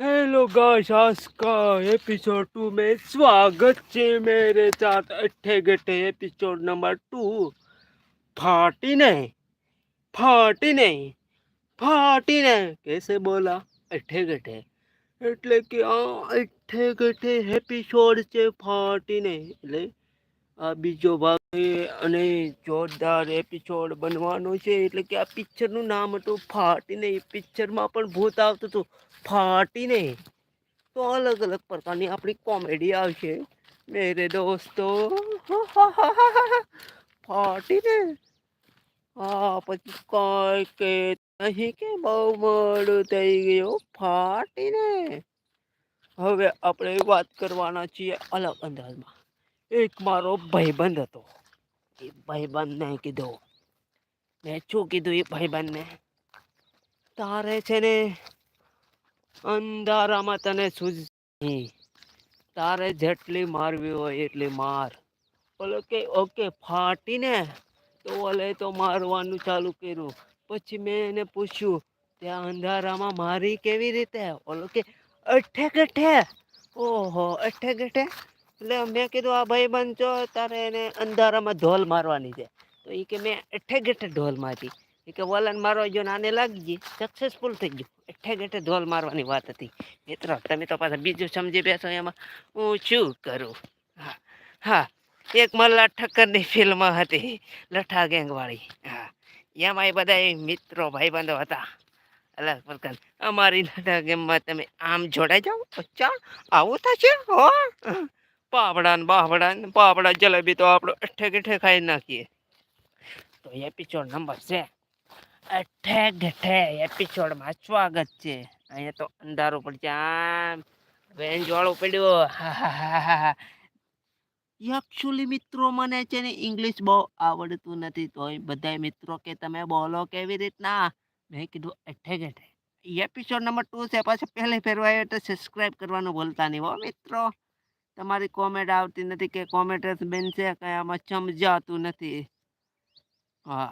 Hello guys आज का episode to में स्वागत है मेरे साथ अट्ठे गट्ठे एपिसोड नंबर टू फाटी नहीं फाटी नहीं फाटी नहीं कैसे बोला અઠે ગઠે એટલે કે આ અઠે ગઠે એપિસોડ છે ફાટી નહીં એટલે આ બીજો ભાગ છે અને જોરદાર એપિસોડ બનવાનો છે એટલે કે આ પિક્ચરનું નામ હતું ફાટી નહીં પિક્ચરમાં પણ ભૂત આવતું હતું ફાટી નહીં તો અલગ અલગ પ્રકારની આપણી કોમેડી આવશે. મેરે દોસ્તો ફાટીને. હા, પછી કઈ કે નહીં કે બહુ મોડું થઈ ગયું, ફાટીને. હવે આપણે વાત કરવાના છીએ અલગ અંદાજમાં. એક મારો ભાઈબંધ હતો. એ ભાઈબંધને કીધું. મેં શું કીધું એ ભાઈબંધને? તારે છે ને અંધારામાં તને સૂઝ તારે જેટલી મારવી હોય એટલી માર. ઓલો કે ઓકે, ફાટીને તો ઓલે તો મારવાનું ચાલુ કર્યું. પછી મેં એને પૂછ્યું, ત્યાં અંધારામાં મારી કેવી રીતે? ઓલો કે, અઠે ગઠે. ઓહો, અઠે ગઠે? એટલે મેં કીધું, આ ભાઈ બનજો તારે એને અંધારામાં ઢોલ મારવાની છે. તો એ કે, મેં અઠે ગઠે ઢોલ મારી. કે વલણ મારવા ગયો ને આને લાગી સક્સેસફુલ થઈ ગયું. એઠે ગેઠે ઢોલ મારવાની વાત હતી. મિત્રો, તમે તો પાછા બીજું સમજી બેસો એમાં. હું શું કરું? હા હા. એક મલ્લા ઠક્કરની ફિલ્મ હતી લઠ્ઠા ગેંગવાળી. હા. એમાં એ બધા મિત્રો ભાઈબંધો હતા. અલગ પ્રકાર અમારી લઠા ગેમમાં તમે આમ જોડાઈ જાઓ. અચ્છા, આવું થશે હો. પાપડા ને બાપડા ને પાપડા જલેબી તો આપણો અઠે ગેઠે ખાઈ નાખીએ. તો એપિસોડ નંબર છે. અઠે એપિસોડમાં સ્વાગત છે. અહીંયા તો અંધારું પડશે આમ વેન જોડું પડ્યું. હા હા હા હા હા. એકચ્યુઅલી મિત્રો મને છે ને ઇંગ્લિશ બહુ આવડતું નથી. તો બધા મિત્રો કે તમે બોલો કેવી રીતના? મેં કીધું અઠે ગઠે. એપિસોડ નંબર ટુ છે. પાછા પહેલે ફેરવા એટલે સબસ્ક્રાઈબ કરવાનું ભૂલતા નહીં હો મિત્રો. તમારી કોમેન્ટ આવતી નથી કે કોમેન્ટ બેન છે કંઈ આમાં સમજાતું નથી. हाँ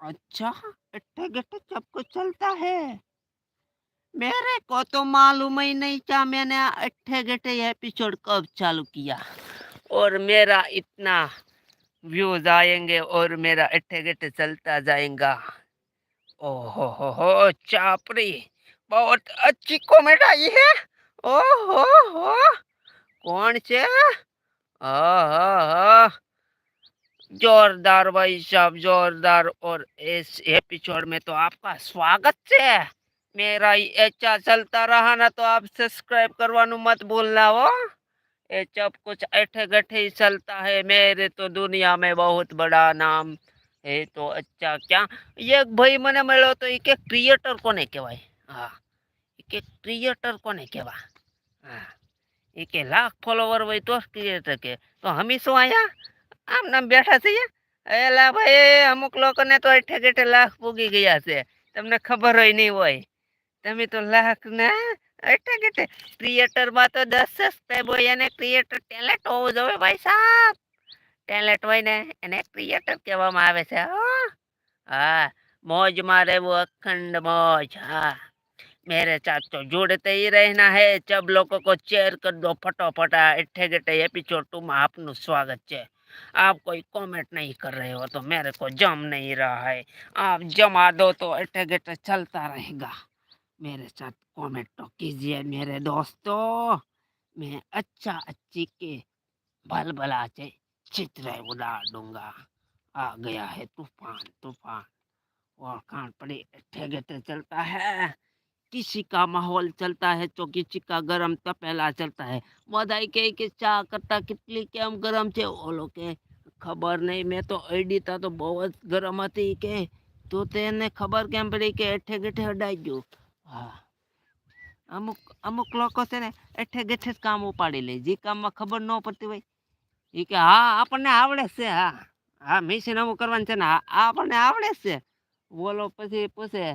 अच्छा अट्ठे गट्ठे सबको चलता है। मेरे को तो मालूम ही नहीं था मैंने अट्ठे गट्ठे एपिसोड कब चालू किया। और मेरा इतना व्यूज़ आएँगे और मेरा अट्ठे गट्ठे चलता जाएगा। ओहो हो हो चापरी, बहुत अच्छी कॉमेडी आई है। ओहो हो कौन से? आहा। जोरदार भाई साहब, जोरदार। और इस एपिसोड में तो आपका स्वागत है। मेरा ऐसा चलता रहा ना तो आप सब्सक्राइब करवाना मत भूलना वो ऐसा कुछ ऐठे गठे ही चलता है। मेरे तो दुनिया में बहुत बड़ा नाम है तो अच्छा क्या? ये भाई मैंने मिलो तो एक क्रिएटर कोने कहवाय हाँ एक क्रिएटर कोने कहवा हाँ एक लाख फॉलोवर हुई तो क्रिएटर के। तो हम ही सो आया? આમ નામ બેઠા છીએ. એલા ભાઈ, અમુક લોકોને તો અઠે ગેઠે લાખ પૂગી ગયા છે. તમને ખબર હોય નહીં હોય. તમે તો લાખ ના અઠે ગેઠે ક્રિએટરમાં તો દસ સબસ્ક્રાઈબ હોય અને ક્રિએટર ટેલેન્ટ હોવું જોઈએ ભાઈ સાહેબ. ટેલેન્ટ હોય ને એને ક્રિએટર કહેવામાં આવે છે, હા. મોજમાં રહેવું અખંડ મોજ, હા. મેરે ચાચો तो जुड़ते ही रहना है सब लोगों को शेयर कर दो फटोफटा इट्ठे गेटे एपिसोड टू में आपनु स्वागत आप कोई कमेंट नहीं कर रहे हो तो मेरे को जम नहीं रहा है। आप जमा दो तो गट्ठे चलता रहेगा। मेरे साथ कमेंट तो कीजिए मेरे दोस्तों। मैं अच्छा अच्छी के भल भला से चित्र उड़ा दूँगा। आ गया है तूफ़ान तूफ़ान। और कान पड़े अट्ठे गट्ठे चलता है। किसी का माहौल चलता है तो किसी का गरम तपेला चलता है બધાય કહે કે ચા કરતા કેટલી કેમ ગરમ છે ઓલો કે ખબર નહીં મેં તો અડીતા તો બહુ જ ગરમ હતી કે તો તેને ખબર કેમ પડી કે એઠે ગેઠે અડાઈ ગયું હા અમુક અમુક લોકો છે ને એઠે ગેઠે જ કામ ઉપાડી લે જે કામમાં ખબર ન પડતી હોય એ કે હા આપણને આવડે જ છે હા હા મિશીન અમુક કરવાનું છે ને હા આ આપણને આવડે જ છે બોલો પછી પૂછે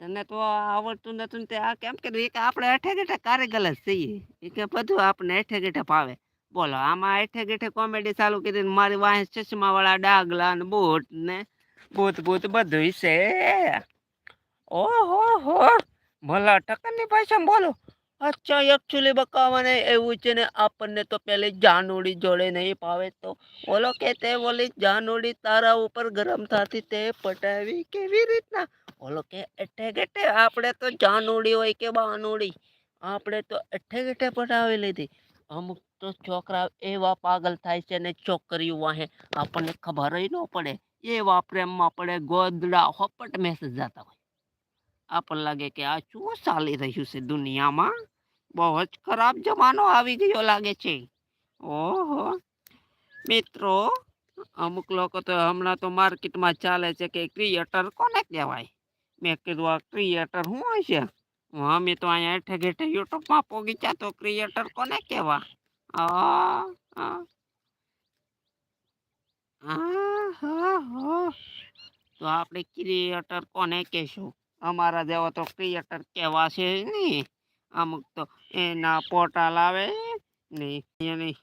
તને તો આવડતું નતું તે આ કેમ કે એક આપણે અઠે ગેઠે કારીગર જ છીએ. એ કે બધું આપણે અઠે ગેઠે ફાવે. બોલો, આમાં એઠે ગેઠે કોમેડી ચાલુ કરી મારી વાંહે ચશ્મા વાળા ડાગલા ને બૂટ ને ભૂત ભૂત બધું છે. ઓહો હો. ભલા ટકાની ભાષામાં બોલો. અચ્છા એકચ્યુઅલી બકાવાને એવું છે ને, આપણને તો પેલી જાનોળી જોડે નહીં પાવે તો. બોલો કે તે બોલી જાનોળી તારા ઉપર ગરમ થતી તે પટાવી કેવી રીતના? બોલો કે એઠે ગેઠે, આપણે તો જાનોળી હોય કે બાનુડી આપણે તો એઠે ગેઠે પટાવી લીધી. અમુક તો છોકરા એવા પાગલ થાય છે ને છોકરીઓ વાહે આપણને ખબર ન પડે. એવા પ્રેમમાં પડે, ગોદડા, હોપટ મેસેજ જતા હોય. આપણને લાગે કે આ શું ચાલી રહ્યું છે દુનિયામાં બહુ જ ખરાબ જમાનો આવી ગયો લાગે છે ઓહો મિત્રો અમુક લોકો તો હમણાં તો માર્કેટમાં ચાલે છે કે ક્રિએટર કોને કહેવાય મેં કીધું આ ક્રિએટર શું હોય છે અમે તો અહીંયા હેઠે ઘેઠે યુટ્યુબમાં પોગીચા તો ક્રિએટર કોને કહેવા આ આ આહાહા. તો આપણે ક્રિએટર કોને કહેશું અમારા જેવો તો ક્રિએટર કહેવાશે નહીં. અમુક તો એના પોટા લાવે ને એની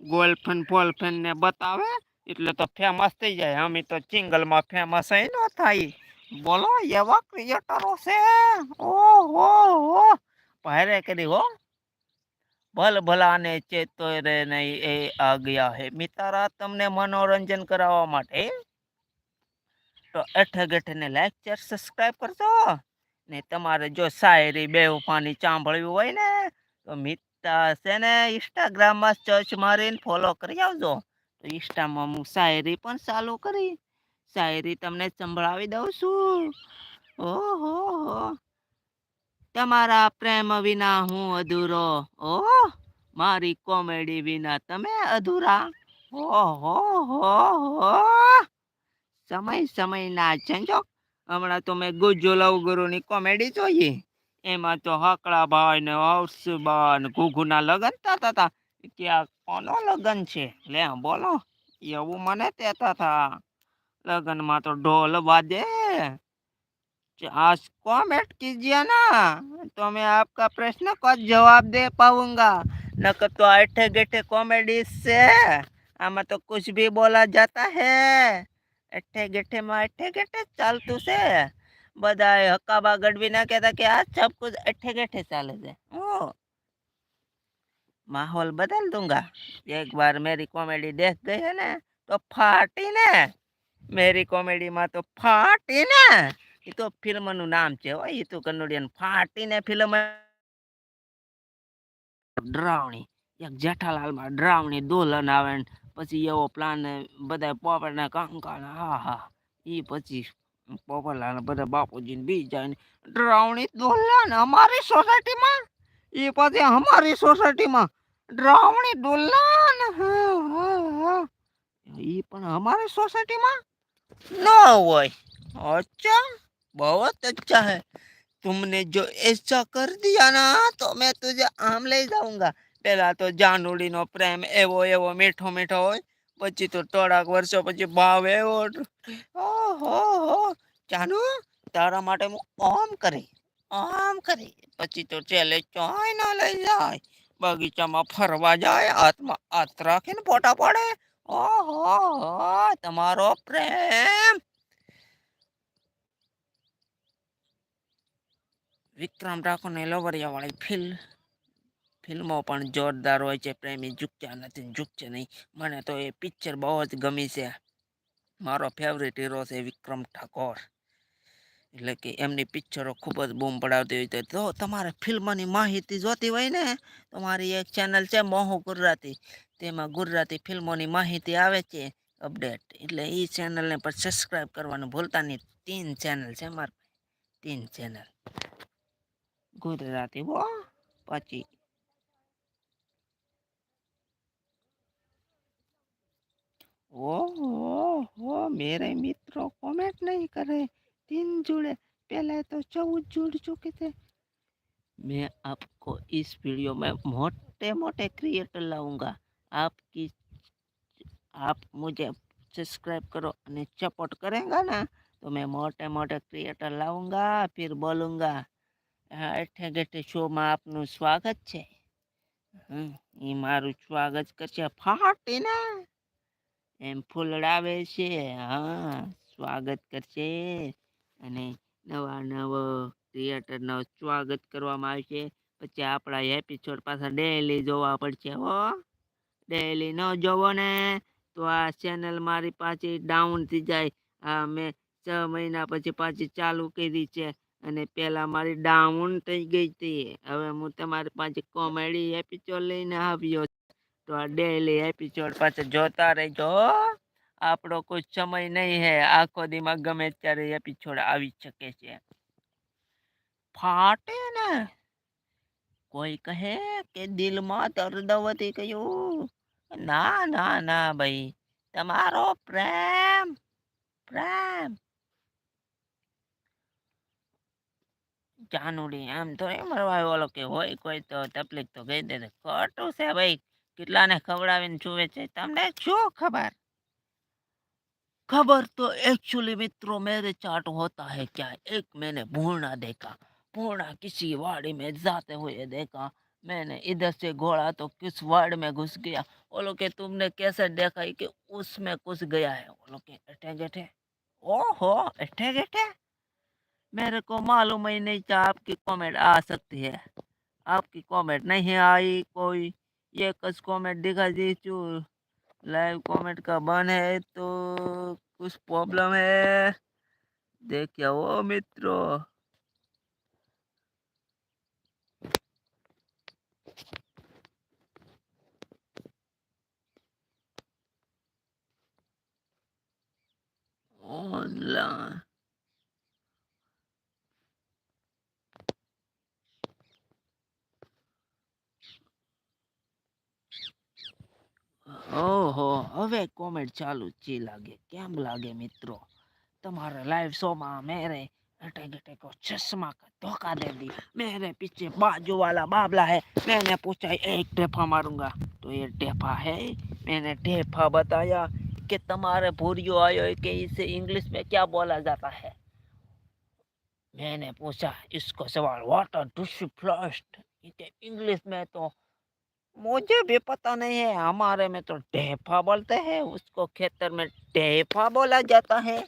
ગર્લફ્રેન્ડ બોયફ્રેન્ડ ને બતાવે, એટલે તો ફેમસ થઈ જાય. અમે તો ચિંગલમાં ફેમસ એ ન થાય. બોલો, એવા ક્રિએટરો છે. ઓહો, હો. પહેરે કરી હો. ભલ ભલાને ચેતો રે નહીં, એ આ ગયા હે. મિતારા, તમને મનોરંજન કરાવવા માટે? તો એઠે ગેઠે ને લાઈક શેર સબસ્ક્રાઈબ કરજો ને તમારે જો શાયરી બેવફાની સાંભળવી હોય ને, તો મિત્તા છે ને ઇન્સ્ટાગ્રામમાં સર્ચ મારીને ફોલો કરી આવજો. તો ઇન્સ્ટામાં હું શાયરી પણ ચાલુ કરી, શાયરી તમને સંભળાવી દઉં છું. ઓહો હો. તમારા પ્રેમ વિના હું અધૂરો, ઓહ. મારી કોમેડી વિના તમે અધૂરા. ઓહો હો હો. સમય સમયના સંજોગ હમણાં તો મેં ગુજ્જો લવ ગુરુની કોમેડી જોઈએ એમાં તો હકડા ભાઈ ને હર્ષબા ને ઘુઘુના લગન થતા હતા કે આ કોનો લગન છે લે બોલો એવું મને કહેતા હતા લગનમાં તો ઢોલ વાજે आज कमेंट कीजिए ना तो मैं आपका प्रश्न का जवाब दे पाऊंगा न तो ऐठे गैठे कॉमेडी से आमा तो कुछ भी बोला जाता है એઠે ગેઠેમાં એઠે ગેઠે ચાલતું છે. બધા હક્કાબા ગડવી ના કહેતા કે આ સબ કુછ એઠે ગેઠે ચાલે છે. ઓ માહોલ બદલ દૂંગા એક બાર મેરી કોમેડી દેખ ગઈ હે ને, તો ફાટી ને મેરી કોમેડીમાં તો ફાટી ને એ તો ફિલ્મનું નામ છે હોય એ તો કન્નડિયન ફાટીને ફિલ્મ ડરાવણી. એક જેઠાલાલમાં ડરાવણી દોલન આવે ને પછી એવો પ્લાન બધા પોપડને કંકાને હા હા એ પછી પોપરલાલ બધા બાપુજીને બી જાય ને ડરાવણી દોલન અમારી સોસાયટીમાં એ પછી અમારી સોસાયટીમાં ડરાવણી દોલન એ પણ અમારી સોસાયટીમાં ન હોય अच्छा बहुत अच्छा है तुमने जो ऐसा कर दिया ना तो मैं तुझे આમ લઈ જાઉંગા પેલા તો જાનુડીનો પ્રેમ એવો એવો મીઠો મીઠો હોય, પછી તો થોડાક વર્ષો પછી ભાવ એવો હો, જાનુ, તારા માટે હું આમ કરી આમ કરી, પછી તો છેલ્લે ચોય ના લઈ જાય. બગીચામાં ફરવા જાય, હાથમાં હાથ રાખીને ફોટા પડે. ઓહો તમારો પ્રેમ. વિક્રમ ઠાકોરની લવરિયાવાળી ફિલ્મ ફિલ્મો પણ જોરદાર હોય છે, પ્રેમી ઝૂકતા નથી ઝૂકશે નહીં. મને તો એ પિક્ચર બહુ જ ગમી છે. મારો ફેવરેટ હીરો છે વિક્રમ ઠાકોર. એટલે કે એમની પિક્ચરો ખૂબ જ બૂમ પડાવતી હોય તો તમારે ફિલ્મની માહિતી જોતી હોય ને તો મારી એક ચેનલ છે મોહુ ગુજરાતી. તેમાં ગુજરાતી ફિલ્મોની માહિતી આવે છે અપડેટ એટલે એ ચેનલને પણ સબસ્ક્રાઈબ કરવાનું ભૂલતા નહીં. તીન ચેનલ છે મારે તીન ચેનલ ગુજરાતી હો. પછી ओ ओ ओ मेरे मित्रों कमेंट नहीं कर। रहे तीन जुड़े, पहले तो चौदह जुड़ चुके थे। मैं आपको इस वीडियो में मोटे मोटे क्रिएटर लाऊँगा। आपकी आप मुझे सब्सक्राइब करो अने सपोर्ट करेंगे ना तो मैं मोटे मोटे क्रिएटर लाऊँगा, फिर बोलूँगा એઠે ગેઠે શોમાં આપનું સ્વાગત છે मारू स्वागत कर फाटी ना। એમ ફૂલડાવે છે. હા, સ્વાગત કરશે. અને નવા નવો ક્રિએટરનો સ્વાગત કરવામાં આવશે પછી આપણા એપિસોડ પાછા ડેલી જોવા પડશે હો. ડેલી ન જોવો ને, તો આ ચેનલ મારી પાછી ડાઉન થઈ જાય. આ મેં છ મહિના પછી પાછી ચાલુ કરી છે. અને પહેલાં મારી ડાઉન થઈ ગઈ હતી. હવે હું તમારી પાસે કોમેડી એપિસોડ લઈને આવ્યો તો ડેલી એપિસોડ પાછા જોતા રહેજો આપણો કોઈ સમય નહીં હે. આખો દીમાં ગમે ત્યારે એપિસોડ આવી શકે છે. ફાટે ને. કોઈ કહે કે દિલમાં દર્દ વધી ગયું. ના ના ના, ભાઈ. તમારો પ્રેમ પ્રેમ. જાનુડી એમ તો એમ ઓલો કે હોય કોઈ તો તકલીફ તો કહી દે. ખોટું છે ભાઈ. કેટલાને ખવડાવીને જુએ છે તમને શું ખબર खबर तो एक्चुअली मित्रों मेरे चाट होता है क्या एक मैंने भूणा देखा भूणा किसी वाड़ी में जाते हुए देखा मैंने इधर से घोड़ा तो किस वार्ड में घुस गया वो लोग के तुमने कैसे देखा है कि उसमें घुस गया है वो लोग के अठे गठे ओहो अठे गठे मेरे को मालूम ही नहीं था आपकी कमेंट आ सकती है आपकी कमेंट नहीं आई कोई ये कुछ कमेंट दिखा दी चू लाइव कमेंट का बन है तो कुछ प्रॉब्लम है। देखिए वो मित्रों। ऑनलाइन ઓહો હવે કોમેન્ટ ચાલુ જી લાગે કેમ લાગે મિત્રો तुम्हारे लाइव शो में मेरे अटे गटे को चश्मा का धोखा दे दी मेरे पीछे बाजू वाला बाबला है मैंने पूछा एक टेफा मारूंगा तो ये टेफा है मैंने टेफा बताया कि तुम्हारे भूरियो आयो है कि इसे इंग्लिश में क्या बोला जाता है मैंने पूछा इसको सवाल वाटर डुशी फ्लस्ट इंग्लिश में तो मुझे भी पता नहीं है, हमारे में तो ढेफा बोलते हैं, उसको खेतर में ढेफा बोला जाता है।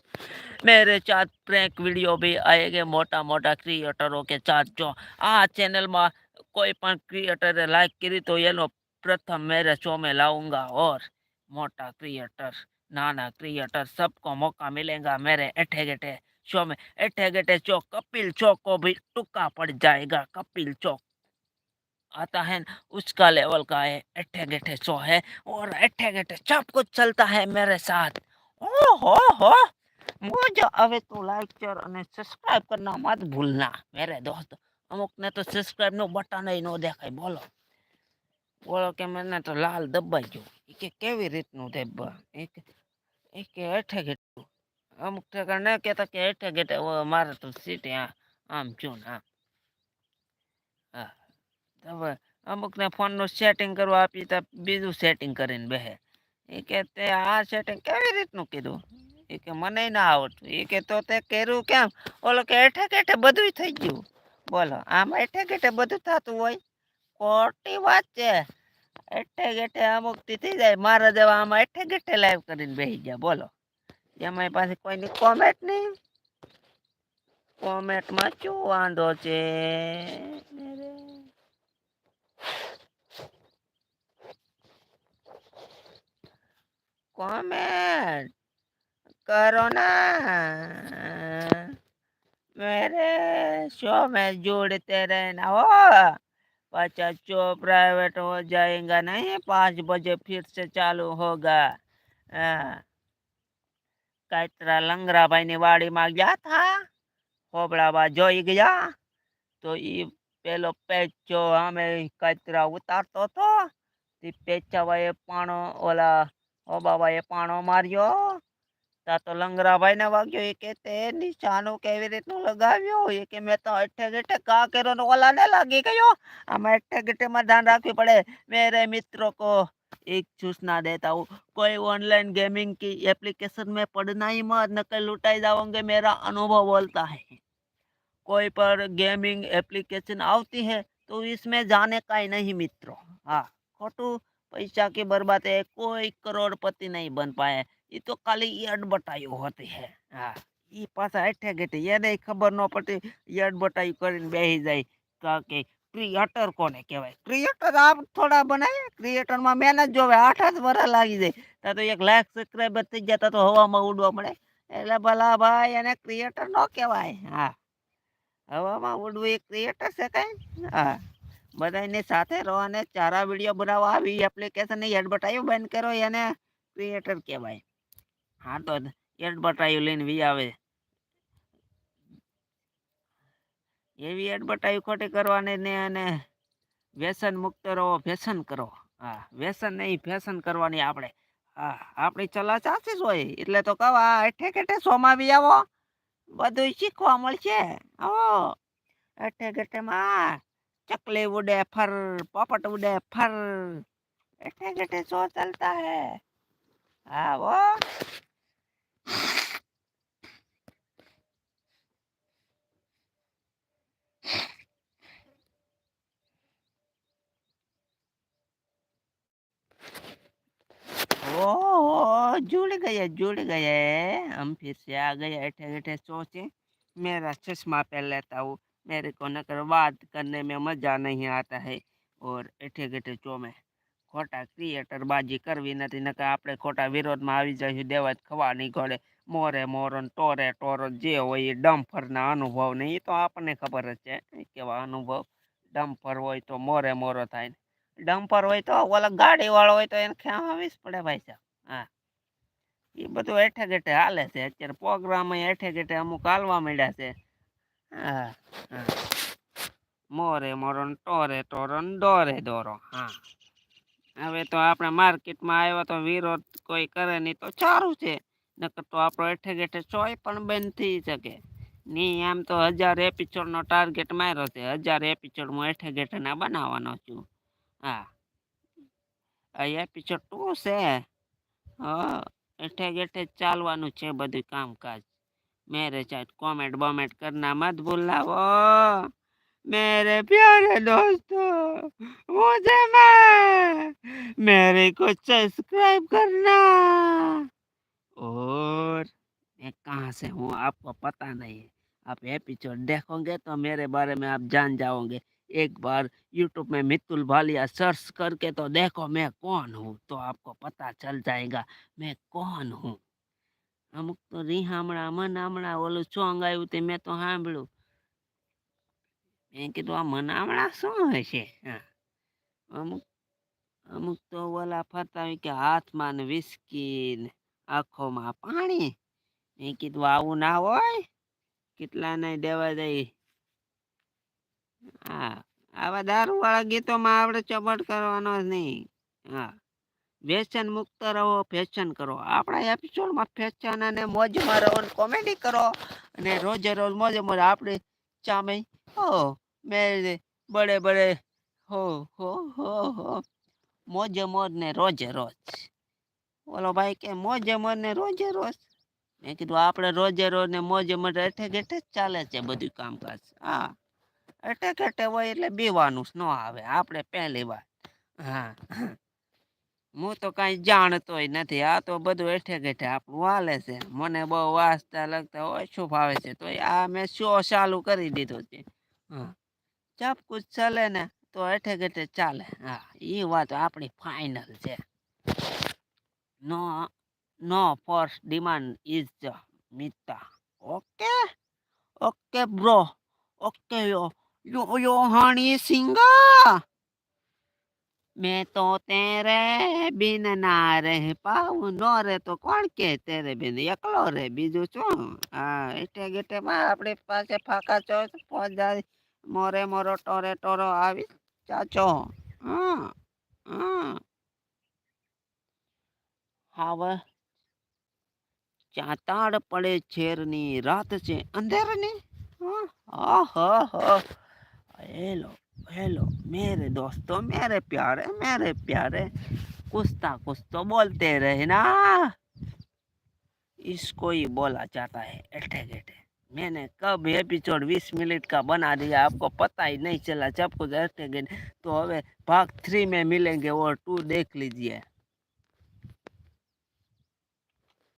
मेरे साथ प्रैंक वीडियो भी आएँगे मोटा मोटा क्रिएटरों के साथ, जो आ चैनल में कोई पण क्रिएटर लाइक करी तो ये लो प्रथम मेरे शो में लाऊँगा और मोटा क्रिएटर, नाना क्रिएटर, सबको मौका मिलेगा मेरे एठे गेठे शो में। एठे गेठे शो, कपिल शो को भी टुका पड़ जाएगा, कपिल शो आता है, उसका लेवल का है अट्ठे गठे सो है और अट्ठे गठे सब कुछ चलता है मेरे साथ। ओ हो हो मुझे अबे तो लाइक चेयर सब्सक्राइब करना मत भूलना मेरे दोस्त। अमुक ने तो सब्सक्राइब नो बटन ही नो देखा है बोलो। बोलो कि मैंने तो लाल दब्बा जो एक केवी रीत नो दब्बा एक एक अट्ठे गठे। अमुक ने कहता कि अट्ठे गठे वो मारे तो सीट आम क्यों હવે અમુકને ફોનનું સેટિંગ કરવા આપી તો બીજું સેટિંગ કરીને બેહે. એ કે તે આ સેટિંગ કેવી રીતનું કીધું? એ કે મને ના આવડતું. એ કે તો તે કર્યું કેમ? ઓલો કે હેઠે કેઠે બધું થઈ ગયું. બોલો, આમ એઠે કેઠે બધું થતું હોય? ખોટી વાત છે. એઠે ગેઠે અમુક થઈ જાય. મારા જેવા આમાં એઠે ગેઠે લાઈવ કરીને બેસી ગયા. બોલો એમાં પાસે કોઈની કોમેન્ટ નહીં? કોમેન્ટમાં શું વાંધો છે? कमेंट करो ना मेरे शो में जोड़ते रहना हो पचास शो प्राइवेट हो जाएगा नहीं पाँच बजे फिर से चालू होगा કાતરા લંગરાભાઈની વાડીમાં ગયા હતા હોબળાબા જોઈ ગયા તો એ પેલો પેચો અમે કચરા ઉતારતો હતો તે પેચાવાએ પાણો ઓલા ઓ બાબા એ પાણો માર્યો તા તો લંગરાભાઈ ને વાગ્યો એ કે તે નિશાનો કેવી રીતનું લગાવ્યો એ કે મેં તો અઠે ગેઠે કા કર્યો ને ઓલા ને લાગી ગયો આમાં અઠે ગેઠે માં ધ્યાન રાખવી પડે મેરે મિત્રો કો एक सूचना देता हूँ कोई ऑनलाइन गेमिंग की एप्लीकेशन में पढ़ना ही मत नकल लुटाई जाओगे मेरा अनुभव बोलता है कोई पर गेमिंग एप्लीकेशन आती है तो इसमें जाने का ही नहीं मित्रों हाँ खोटू पैसा की बर्बाद है कोई करोड़पति नहीं बन पाए ये तो खाली एडवर्टाइज होती है हाँ એ પાછા હેઠે ગેઠે એને ખબર ન પડતી યડ બટાઈ કરીને બેસી જાય કા કે ક્રિએટર કોને કહેવાય ક્રિએટર આપ થોડા બનાવે ક્રિએટરમાં મહેનત જોવે આઠ આઠ વર્ષ લાગી જાય તા તો એક લાખ સબસ્ક્રાઈબર થઈ જતા તો હવામાં ઉડવા મળે એટલે ભલા ભાઈ એને ક્રિએટર ન કહેવાય હા હવામાં ઉડવું એ ક્રિએટર છે કઈ હા બધાને સાથે રહો અને ચારા વીડિયો બનાવવા આવી એપ્લિકેશનની એડવર્ટાઈઝ બંધ કરો એને ક્રિએટર કહેવાય. હા તો એડવર્ટાઈવ લઈને વી આવે. એવી એડવર્ટાઈવ ખોટી કરવાની ને અને વ્યસન મુક્ત રહો ફેશન કરો. હા વ્યસન નહીં ફેશન કરવાની આપણે. હા, આપણી ચલા ચાસીસ હોય, એટલે તો કહો, આ એઠે કેઠે સોમાં બી આવો. બધું શીખવા મળશે. આવો. એઠે કેઠેમાં चकले उड़े, फर, पॉपट उड़े, फर। बैठे बैठे सो चलता है। आ वो। ओ जुड़ गए जुड़ गए। हम फिर से आ गए, ऐठे बैठे सोचे। मेरा चश्मा पहन लेता हूँ। मेरे को नकर बात करने में मजा नहीं आता है और ऐठे गैठे चो में ખોટા ક્રિએટર બાજી કરવી નથી નકર આપણે ખોટા વિરોધમાં આવી જઈશું દેવા જ ખવાની ઘોડે મોરે મોરો ને ટોરે ટોરો જે હોય એ ડમ્ફરના અનુભવ ને એ તો આપણને ખબર જ છે કેવા અનુભવ ડમ્ફર હોય તો મોરે મોરો થાય ને ડમ્પર હોય તો ઓલા ગાડી વાળો હોય તો એને ખેવાવી જ પડે ભાઈ સાહેબ હા એ બધું હેઠે ગેઠે હાલે છે અત્યારે પ્રોગ્રામ હેઠે ગેઠે અમુક હાલવા માંડ્યા છે હા હા. મોરે મોરણ ટોરે ટોરણ ડોરે દોરે, હા. હવે તો આપણે માર્કેટમાં આવ્યો તો વિરોધ કોઈ કરે નહીં તો સારું છે. નકર તો આપણો એઠે ગેઠે સોય પણ બંધ થઈ શકે. નહીં, આમ તો હજાર એપિસોડનો ટાર્ગેટ માર્યો છે. હજાર એપિસોડ હું એઠે ગેઠે ના બનાવવાનો છું. હા. આ એપિસોડ ટુ છે. હેઠે ગેઠે ચાલવાનું છે બધું કામકાજ. मेरे साथ कमेंट बमेंट करना मत भूलना वो मेरे प्यारे दोस्तों, मुझे मैं, मेरे को सब्सक्राइब करना। और मैं कहाँ से हूँ, आपको पता नहीं है। आप एपिसोड देखोगे तो मेरे बारे में आप जान जाओगे। एक बार यूट्यूब में मितुल भालिया सर्च करके तो देखो मैं कौन हूँ तो आपको पता चल जाएगा मैं कौन हूँ। અમુક તો રીહામણા મનામણા ઓલું સોંગ આવ્યું તે મેં તો સાંભળ્યું. મેં કીધું, આ મનામણા શું હશે? હા. અમુક અમુક તો ઓલા ફરતા હોય કે હાથમાં ને વિસ્કી ને આંખોમાં પાણી. મેં કીધું, આવું ના હોય? કેટલા નહીં દેવા દઈ? હા. આવા દારૂવાળા ગીતોમાં આપણે ચબટ કરવાનો જ નહીં. હા. વ્યસન મુક્ત રહો, ફેશન કરો. આપણા એપિસોડમાં ફેશન અને મોજમાં રહો કોમેડી કરો. અને રોજે રોજ મોજે મોજ આપણે ચામે હો મેરે બડે બડે હો હો હો હો, મોજે મોજ ને રોજે રોજ. બોલો ભાઈ કે મોજે મોજ ને રોજે રોજ? મેં કીધું, આપણે રોજે રોજ ને મોજે મોજ એઠે ઘેઠે જ ચાલે છે બધું કામકાજ. હા. એઠે ગેઠે હોય એટલે બીવાનું ન આવે. આપણે પહેલી વાર હા. હું તો કાંઈ જાણતોય નથી. આ તો બધું એઠે ગેઠે આપણું હાલે છે. મને બહુ વાંચતા લગતા ઓછું ફાવે છે? તો આ મેં શો ચાલુ કરી દીધો છે. હા. જબ કુછ ચાલે ને તો એઠે ગેઠે ચાલે. હા એ વાત આપણી ફાઇનલ છે. No no first demand is the Mita okay? Okay bro okay yo. Yo yo, હાણી સિંગા! मैं तो तेरे बिन ना रह पाऊं નો રે તો કોણ કે તેરે બિન એકલો રે બીજું શું હા એઠે ગેઠે માં આપણી પાસે ફાકા ચોઈસ પહોંચ જાય મોરે મોરો ટોરે ટોરો આવી ચાચો હા હા હવે ચાતાડ પડે છેરની રાત છે અંધેરની હા હા હા હેલો हेलो, मेरे दोस्तों, मेरे प्यारे मेरे प्यारे कुछ ना कुछ तो बोलते रहे ना। इसको ही बोला जाता है एठे गेठे मैंने कब एपिसोड 20 मिनट का बना दिया, आपको पता ही नहीं चला, जब कुछ एठे गेठे तो हमें भाग थ्री में मिलेंगे और टू देख लीजिए।